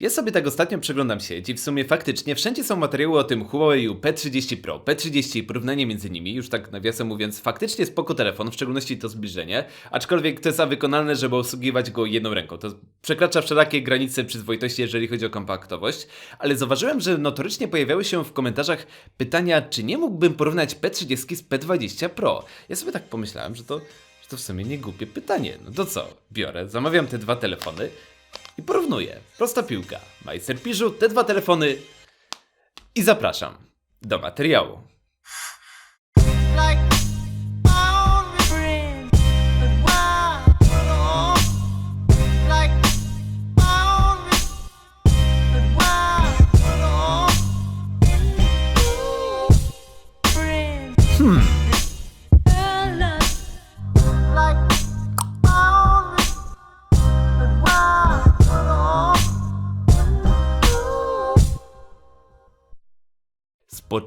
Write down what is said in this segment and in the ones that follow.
Ja sobie tak ostatnio przeglądam sieć i w sumie faktycznie wszędzie są materiały o tym Huawei P30 Pro, P30 i porównanie między nimi, już tak nawiasem mówiąc, faktycznie spoko telefon, w szczególności to zbliżenie, aczkolwiek to jest wykonalne, żeby obsługiwać go jedną ręką. To przekracza wszelakie granice przyzwoitości, jeżeli chodzi o kompaktowość, ale zauważyłem, że notorycznie pojawiały się w komentarzach pytania, czy nie mógłbym porównać P30 z P20 Pro. Ja sobie tak pomyślałem, że to, to w sumie nie głupie pytanie. No to co? Biorę, zamawiam te dwa telefony i porównuję. Prosta piłka. Majster Piżu, te dwa telefony i zapraszam do materiału.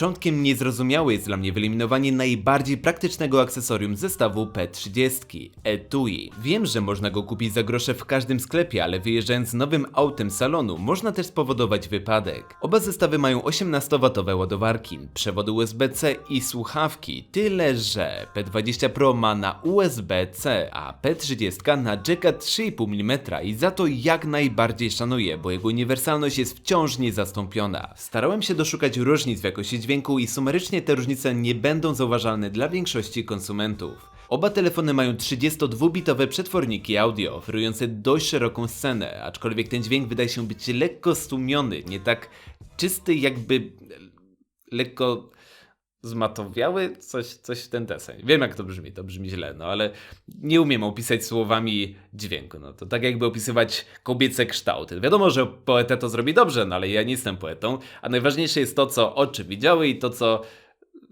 Początkiem niezrozumiałe jest dla mnie wyeliminowanie najbardziej praktycznego akcesorium zestawu P30 etui. Wiem, że można go kupić za grosze w każdym sklepie, ale wyjeżdżając nowym autem salonu można też spowodować wypadek. Oba zestawy mają 18W ładowarki, przewody USB-C i słuchawki, tyle że P20 Pro ma na USB-C, a P30 na jacka 3,5 mm i za to jak najbardziej szanuję, bo jego uniwersalność jest wciąż niezastąpiona. Starałem się doszukać różnic w jakości dźwięku i sumarycznie te różnice nie będą zauważalne dla większości konsumentów. Oba telefony mają 32-bitowe przetworniki audio, oferujące dość szeroką scenę, aczkolwiek ten dźwięk wydaje się być lekko stłumiony, nie tak czysty jakby lekko zmatowiały, coś, coś w ten deseń. Wiem jak to brzmi, to brzmi źle, no ale nie umiem opisać słowami dźwięku, no to tak jakby opisywać kobiece kształty. Wiadomo, że poeta to zrobi dobrze, no ale ja nie jestem poetą, a najważniejsze jest to, co oczy widziały i to, co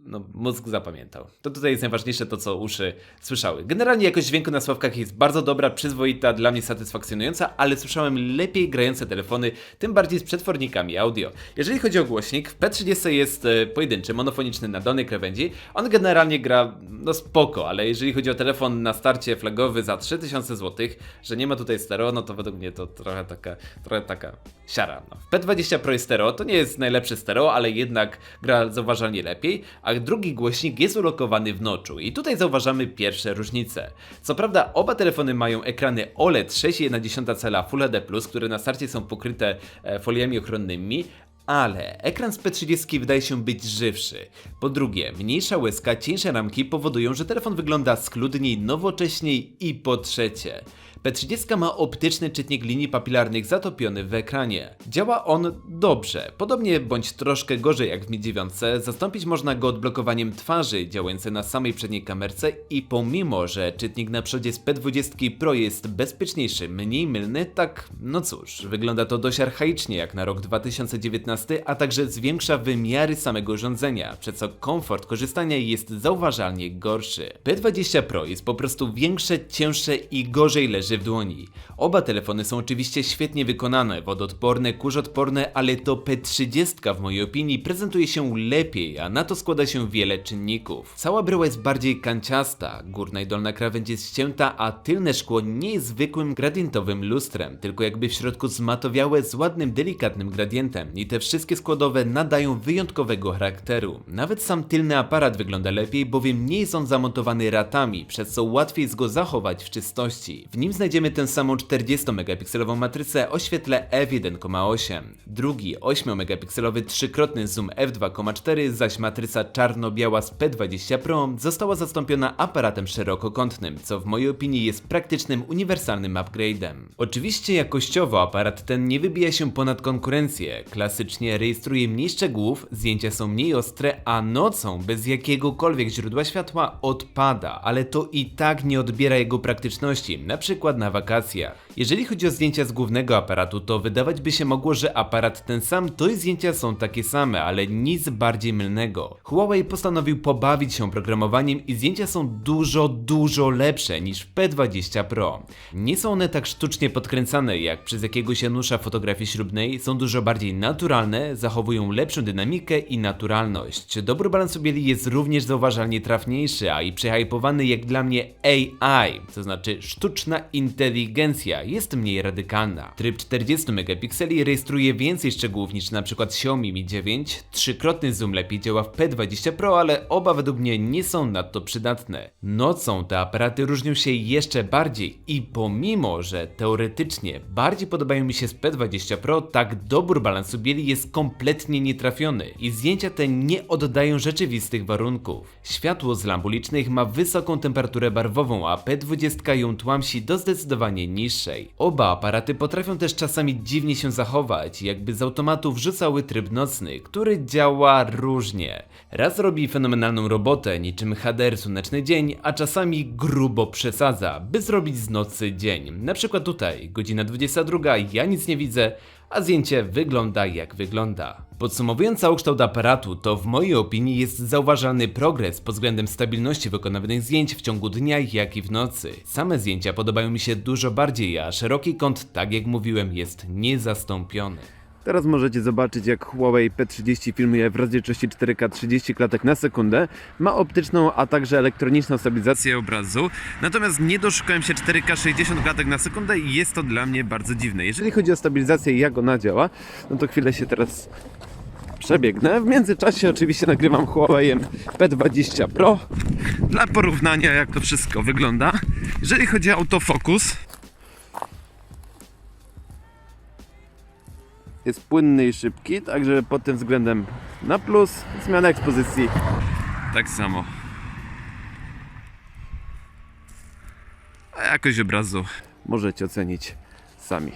no, mózg zapamiętał. To tutaj jest najważniejsze to, co uszy słyszały. Generalnie jakość dźwięku na sławkach jest bardzo dobra, przyzwoita, dla mnie satysfakcjonująca, ale słyszałem lepiej grające telefony, tym bardziej z przetwornikami audio. Jeżeli chodzi o głośnik, w P30 jest e, pojedynczy, monofoniczny na dolnej krawędzi. On generalnie gra no spoko, ale jeżeli chodzi o telefon na starcie flagowy za 3000 zł, że nie ma tutaj stereo, no to według mnie to trochę taka, trochę taka siara. No. W P20 Pro jest stereo, to nie jest najlepsze stereo, ale jednak gra zauważalnie lepiej, a drugi głośnik jest ulokowany w noczu i tutaj zauważamy pierwsze różnice. Co prawda oba telefony mają ekrany OLED 6,1 cala Full HD+, które na starcie są pokryte e, foliami ochronnymi, ale ekran z P30 wydaje się być żywszy. Po drugie, mniejsza łezka, cieńsze ramki powodują, że telefon wygląda schludniej, nowocześniej i po trzecie. P30 ma optyczny czytnik linii papilarnych zatopiony w ekranie. Działa on dobrze, podobnie bądź troszkę gorzej jak w Mi 9. Zastąpić można go odblokowaniem twarzy działające na samej przedniej kamerce i pomimo, że czytnik na przodzie z P20 Pro jest bezpieczniejszy, mniej mylny, tak no cóż, wygląda to dość archaicznie jak na rok 2019, a także zwiększa wymiary samego urządzenia, przez co komfort korzystania jest zauważalnie gorszy. P20 Pro jest po prostu większe, cięższe i gorzej leży w dłoni. Oba telefony są oczywiście świetnie wykonane, wodoodporne, kurzodporne, ale to P30 w mojej opinii prezentuje się lepiej, a na to składa się wiele czynników. Cała bryła jest bardziej kanciasta, górna i dolna krawędź jest ścięta, a tylne szkło nie jest zwykłym gradientowym lustrem, tylko jakby w środku zmatowiałe z ładnym, delikatnym gradientem i te wszystkie składowe nadają wyjątkowego charakteru. Nawet sam tylny aparat wygląda lepiej, bowiem nie jest on zamontowany ratami, przez co łatwiej jest go zachować w czystości. W nim znajdziemy tę samą 40-megapikselową matrycę o świetle f1,8. Drugi 8-megapikselowy trzykrotny zoom f2,4, zaś matryca czarno-biała z P20 Pro została zastąpiona aparatem szerokokątnym, co w mojej opinii jest praktycznym, uniwersalnym upgrade'em. Oczywiście jakościowo aparat ten nie wybija się ponad konkurencję. Klasycznie rejestruje mniej szczegółów, zdjęcia są mniej ostre, a nocą bez jakiegokolwiek źródła światła odpada, ale to i tak nie odbiera jego praktyczności, na przykład na wakacjach. Jeżeli chodzi o zdjęcia z głównego aparatu, to wydawać by się mogło, że aparat ten sam to i zdjęcia są takie same, ale nic bardziej mylnego. Huawei postanowił pobawić się programowaniem i zdjęcia są dużo, dużo lepsze niż w P20 Pro. Nie są one tak sztucznie podkręcane jak przez jakiegoś Janusza fotografii ślubnej, są dużo bardziej naturalne, zachowują lepszą dynamikę i naturalność. Dobry balans bieli jest również zauważalnie trafniejszy, a i przehypowany jak dla mnie AI, to znaczy sztuczna inteligencja jest mniej radykalna. Tryb 40 megapikseli rejestruje więcej szczegółów niż przykład Xiaomi Mi 9, trzykrotny zoom lepiej działa w P20 Pro, ale oba według mnie nie są nadto przydatne. Nocą te aparaty różnią się jeszcze bardziej i pomimo, że teoretycznie bardziej podobają mi się z P20 Pro, tak dobór balansu bieli jest kompletnie nietrafiony i zdjęcia te nie oddają rzeczywistych warunków. Światło z lamp ulicznych ma wysoką temperaturę barwową, a P20 ją tłamsi do zdecydowanie niższej. Oba aparaty potrafią też czasami dziwnie się zachować, jakby z automatu wrzucały tryb nocny, który działa różnie. Raz robi fenomenalną robotę, niczym HDR słoneczny dzień, a czasami grubo przesadza, by zrobić z nocy dzień. Na przykład tutaj, godzina 22, ja nic nie widzę, a zdjęcie wygląda jak wygląda. Podsumowując całokształt aparatu, to w mojej opinii jest zauważalny progres pod względem stabilności wykonywanych zdjęć w ciągu dnia, jak i w nocy. Same zdjęcia podobają mi się dużo bardziej, a szeroki kąt, tak jak mówiłem, jest niezastąpiony. Teraz możecie zobaczyć jak Huawei P30 filmuje w rozdzielczości 4K 30 klatek na sekundę. Ma optyczną, a także elektroniczną stabilizację obrazu. Natomiast nie doszukałem się 4K 60 klatek na sekundę i jest to dla mnie bardzo dziwne. Jeżeli chodzi o stabilizację i jak ona działa, no to chwilę się teraz przebiegnę. W międzyczasie oczywiście nagrywam Huawei P20 Pro dla porównania jak to wszystko wygląda. Jeżeli chodzi o autofokus, jest płynny i szybki, także pod tym względem na plus. Zmiana ekspozycji tak samo. A jakość obrazu możecie ocenić sami.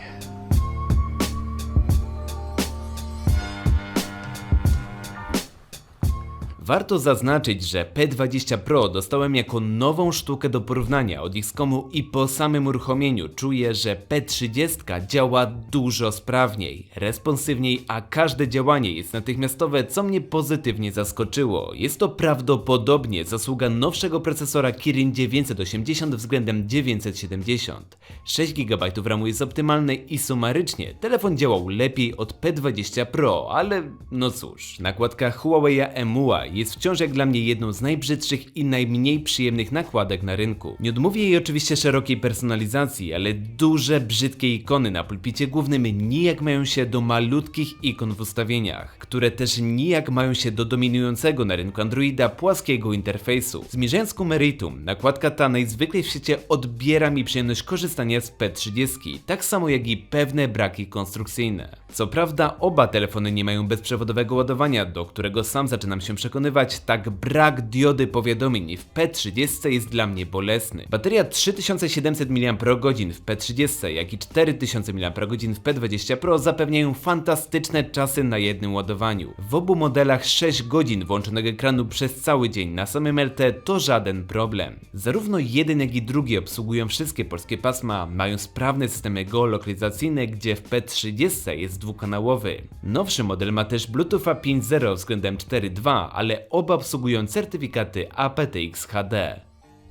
Warto zaznaczyć, że P20 Pro dostałem jako nową sztukę do porównania od Xcomu i po samym uruchomieniu czuję, że P30 działa dużo sprawniej, responsywniej, a każde działanie jest natychmiastowe, co mnie pozytywnie zaskoczyło. Jest to prawdopodobnie zasługa nowszego procesora Kirin 980 względem 970. 6 GB RAMu jest optymalne i sumarycznie telefon działał lepiej od P20 Pro, ale no cóż, nakładka Huawei EMUA jest wciąż jak dla mnie jedną z najbrzydszych i najmniej przyjemnych nakładek na rynku. Nie odmówię jej oczywiście szerokiej personalizacji, ale duże, brzydkie ikony na pulpicie głównym nijak mają się do malutkich ikon w ustawieniach, które też nijak mają się do dominującego na rynku Androida płaskiego interfejsu. Zmierzając ku meritum, nakładka ta najzwyklej w świecie odbiera mi przyjemność korzystania z P30, tak samo jak i pewne braki konstrukcyjne. Co prawda oba telefony nie mają bezprzewodowego ładowania, do którego sam zaczynam się przekonywać, tak brak diody powiadomień w P30 jest dla mnie bolesny. Bateria 3700 mAh w P30, jak i 4000 mAh w P20 Pro zapewniają fantastyczne czasy na jednym ładowaniu. W obu modelach 6 godzin włączonego ekranu przez cały dzień na samym LT to żaden problem. Zarówno jeden jak i drugi obsługują wszystkie polskie pasma, mają sprawne systemy geolokalizacyjne, gdzie w P30 jest dwukanałowy. Nowszy model ma też Bluetootha 5.0 względem 4.2, ale oba obsługują certyfikaty aptX HD.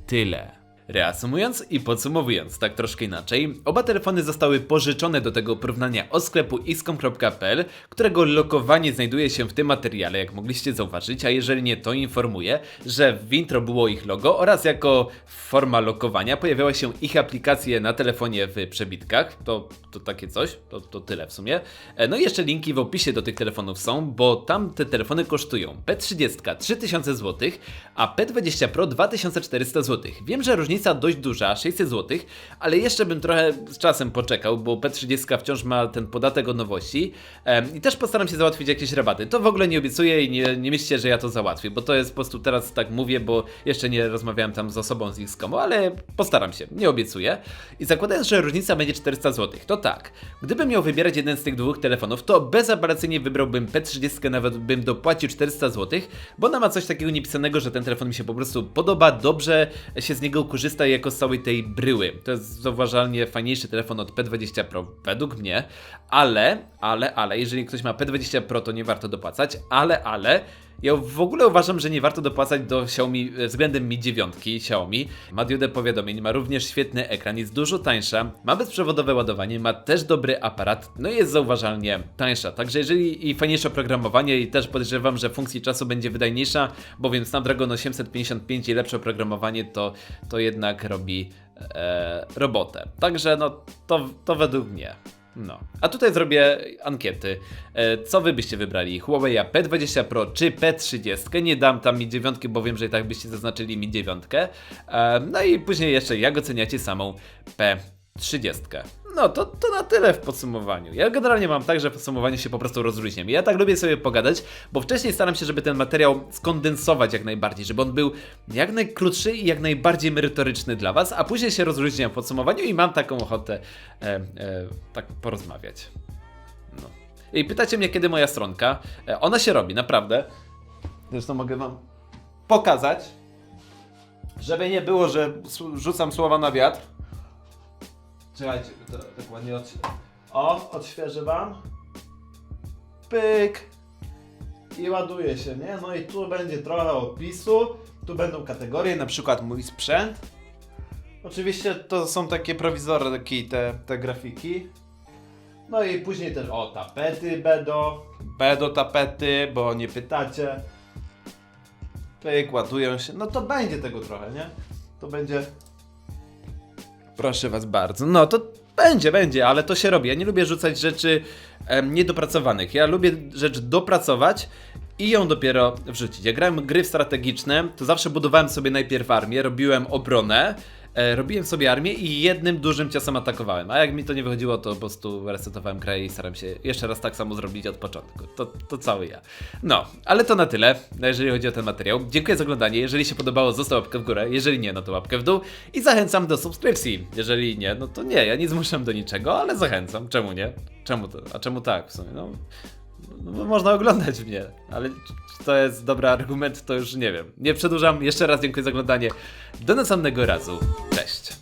Tyle. Reasumując i podsumowując, tak troszkę inaczej, oba telefony zostały pożyczone do tego porównania od sklepu xcom.pl, którego lokowanie znajduje się w tym materiale, jak mogliście zauważyć, a jeżeli nie, to informuję, że w intro było ich logo oraz jako forma lokowania pojawiała się ich aplikacje na telefonie w przebitkach, to, to takie coś, to, to tyle w sumie. E, No i jeszcze linki w opisie do tych telefonów są, bo tam te telefony kosztują P30 3000 zł, a P20 Pro 2400 zł. Wiem, że różnica dość duża, 600 zł, ale jeszcze bym trochę z czasem poczekał, bo P30 wciąż ma ten podatek od nowości i też postaram się załatwić jakieś rabaty. To w ogóle nie obiecuję i nie, nie myślcie, że ja to załatwię, bo to jest po prostu teraz tak mówię, bo jeszcze nie rozmawiałem tam z osobą z Xcomu, ale postaram się, nie obiecuję. I zakładając, że różnica będzie 400 zł, to tak, gdybym miał wybierać jeden z tych dwóch telefonów, to bezapelacyjnie wybrałbym P30, nawet bym dopłacił 400 zł, bo ona ma coś takiego niepisanego, że ten telefon mi się po prostu podoba, dobrze się z niego korzysta jako z całej tej bryły. To jest zauważalnie fajniejszy telefon od P20 Pro, według mnie, ale, ale, ale, jeżeli ktoś ma P20 Pro, to nie warto dopłacać, ale, ale, ja w ogóle uważam, że nie warto dopłacać do Xiaomi e, względem Mi 9 Xiaomi. Ma diodę powiadomień, ma również świetny ekran, jest dużo tańsza, ma bezprzewodowe ładowanie, ma też dobry aparat, no i jest zauważalnie tańsza. Także jeżeli i fajniejsze oprogramowanie i też podejrzewam, że funkcji czasu będzie wydajniejsza, bowiem Snapdragon 855 i lepsze oprogramowanie to, to jednak robi e, robotę. Także no to, to według mnie. No. A tutaj zrobię ankiety. E, co wy byście wybrali? Huawei P20 Pro czy P30? Nie dam tam mi dziewiątki, bo wiem, że i tak byście zaznaczyli mi dziewiątkę. E, no i później jeszcze jak oceniacie samą P30? No to, to na tyle w podsumowaniu. Ja generalnie mam tak, że w podsumowaniu się po prostu rozluźniam. Ja tak lubię sobie pogadać, bo wcześniej staram się, żeby ten materiał skondensować jak najbardziej, żeby on był jak najkrótszy i jak najbardziej merytoryczny dla Was, a później się rozluźniam w podsumowaniu i mam taką ochotę e, e, tak porozmawiać. No. I pytacie mnie, kiedy moja stronka. E, ona się robi, naprawdę. Zresztą mogę Wam pokazać, żeby nie było, że rzucam słowa na wiatr. Czekajcie, to tak ładnie odś... O, odświeżę wam. Pyk. I ładuje się, nie? No i tu będzie trochę opisu. Tu będą kategorie, na przykład mój sprzęt. Oczywiście to są takie prowizorki, te, te grafiki. No i później też, o, tapety będą. Będą tapety, bo nie pytacie. Pyk, ładują się. No to będzie tego trochę, nie? To będzie Proszę was bardzo. No to będzie, będzie, ale to się robi. Ja nie lubię rzucać rzeczy em, niedopracowanych. Ja lubię rzecz dopracować i ją dopiero wrzucić. Jak grałem gry strategiczne, to zawsze budowałem sobie najpierw armię, robiłem obronę, robiłem sobie armię i jednym dużym ciosem atakowałem. A jak mi to nie wychodziło, to po prostu resetowałem kraj i staram się jeszcze raz tak samo zrobić od początku. To, to cały ja. No, ale to na tyle, jeżeli chodzi o ten materiał. Dziękuję za oglądanie. Jeżeli się podobało, zostaw łapkę w górę. Jeżeli nie, no to łapkę w dół. I zachęcam do subskrypcji. Jeżeli nie, no to nie, ja nie zmuszam do niczego, ale zachęcam. Czemu nie? Czemu to? A czemu tak w sumie? No, no można oglądać mnie, ale czy to jest dobry argument, to już nie wiem. Nie przedłużam. Jeszcze raz dziękuję za oglądanie. Do następnego razu. Cześć.